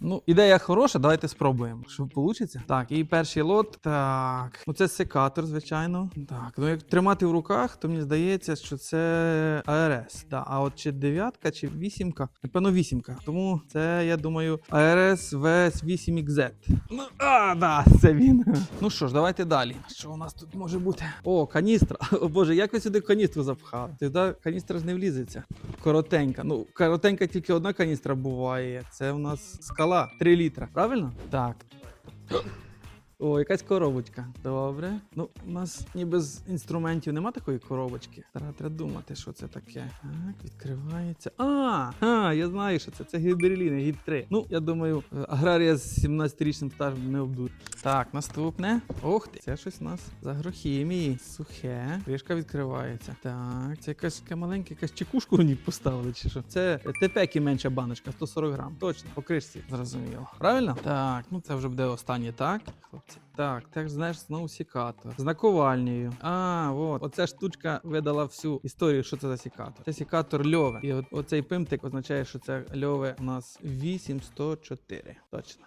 Ну, ідея хороша, давайте спробуємо. Що вийде? Так, і перший лот. Так. Ну, це секатор, звичайно. Так, ну як тримати в руках, то мені здається, що це АРС. Да. А от чи дев'ятка, чи вісімка? Напевно, вісімка. Тому це, я думаю, АРС VS8XZ. Ну, а, да, це він. Ну що ж, давайте далі. Що у нас тут може бути? О, каністра. О Боже, як ви сюди каністру запхали? Сюди каністра ж не влізеться. Коротенька. Ну, коротенька тільки одна каністра буває. Це у нас скала 3 літра. Правильно? Так. О, якась коробочка. Добре. Ну, у нас ніби з інструментів нема такої коробочки. Треба, треба думати, що це таке. Так, відкривається. А, а, я знаю, що це. Це гіберліни, гіб 3. Ну, я думаю, е, аграрія з 17-річним стажем не обдурить. Так, наступне. Ох ти, це щось у нас з агрохімії. Сухе. Кришка відкривається. Так, це якась така маленька, якась чекушку в ній поставили, чи що? Це тепекі менша баночка, 140 грам. Точно, по кришці, зрозуміло. Правильно? Так, ну це вже буде останнє, так, Так, теж знаєш знову сікатор. З. А, от. Оця штучка видала всю історію, що це за сікатор. Це сікатор льове. І от, оцей пимтик означає, що це льове у нас 8104. Точно.